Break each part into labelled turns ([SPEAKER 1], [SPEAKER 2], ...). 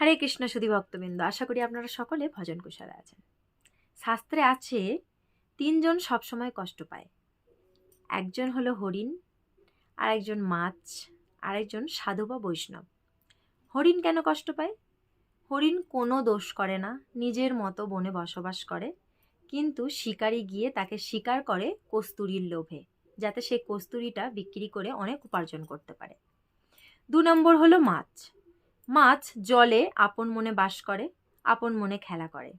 [SPEAKER 1] হরে কৃষ্ণ সুধী ভক্তবৃন্দ, আশা করি আপনারা সকলে ভজন কুশলে আছেন। শাস্ত্রে আছে, তিনজন সবসময় কষ্ট পায়। একজন হলো হরিণ আর একজন মাছ আর একজন সাধু বা বৈষ্ণব। হরিণ কেন কষ্ট পায়? হরিণ কোনো দোষ করে না, নিজের মতো বনে বসবাস করে, কিন্তু শিকারি গিয়ে তাকে শিকার করে কস্তুরীর লোভে, যাতে সে কস্তুরিটা বিক্রি করে অনেক উপার্জন করতে পারে। দু নম্বর হলো মাছ। মাছ জলে আপন মনে বাস করে, আপন মনে খেলা করে।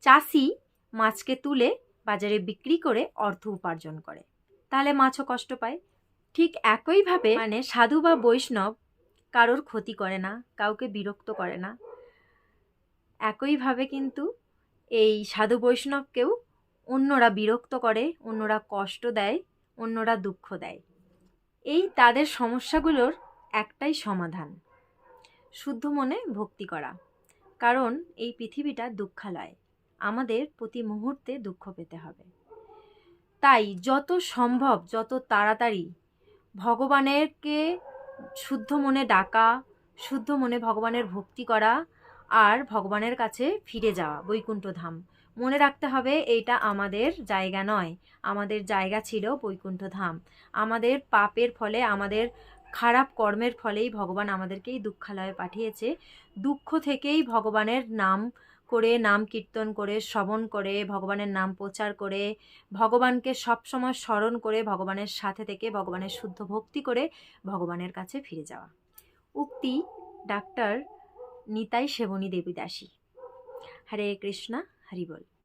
[SPEAKER 1] চাষি মাছকে তুলে বাজারে বিক্রি করে অর্থ উপার্জন করে। তাহলে মাছও কষ্ট পায়। ঠিক একইভাবে মানে সাধু বা বৈষ্ণব কারোর ক্ষতি করে না, কাউকে বিরক্ত করে না। একইভাবে কিন্তু এই সাধু বৈষ্ণবকেও অন্যরা বিরক্ত করে, অন্যরা কষ্ট দেয়, অন্যরা দুঃখ দেয়। এই তাদের সমস্যাগুলোর একটাই সমাধান। শুদ্ধ মনে ভক্তি করা। কারণ এই পৃথিবীটা দুঃখালয়। আমাদের প্রতি মুহূর্তে দুঃখ পেতে হবে। তাই যত সম্ভব, যত তাড়াতাড়ি ভগবানেরকে শুদ্ধ মনে ডাকা, শুদ্ধ মনে ভগবানের ভক্তি করা আর ভগবানের কাছে ফিরে যাওয়া, বৈকুণ্ঠ ধাম। মনে রাখতে হবে এইটা আমাদের জায়গা নয়। আমাদের জায়গা ছিল বৈকুণ্ঠ ধাম। আমাদের পাপের ফলে আমাদের খারাপ কর্মের ফলেই ভগবান আমাদেরকে এই দুঃখালয়ে পাঠিয়েছে। দুঃখ থেকেই ভগবানের নাম করে, নাম কীর্তন করে, শ্রবণ করে, ভগবানের নাম প্রচার করে, ভগবানকে সবসময় স্মরণ করে, ভগবানের সাথে থেকে ভগবানের শুদ্ধ ভক্তি করে ভগবানের কাছে ফিরে যাওয়া। উক্তি ডাক্তার নিতাই সেবনী দেবী দাসী। হরে কৃষ্ণা, হরি বল।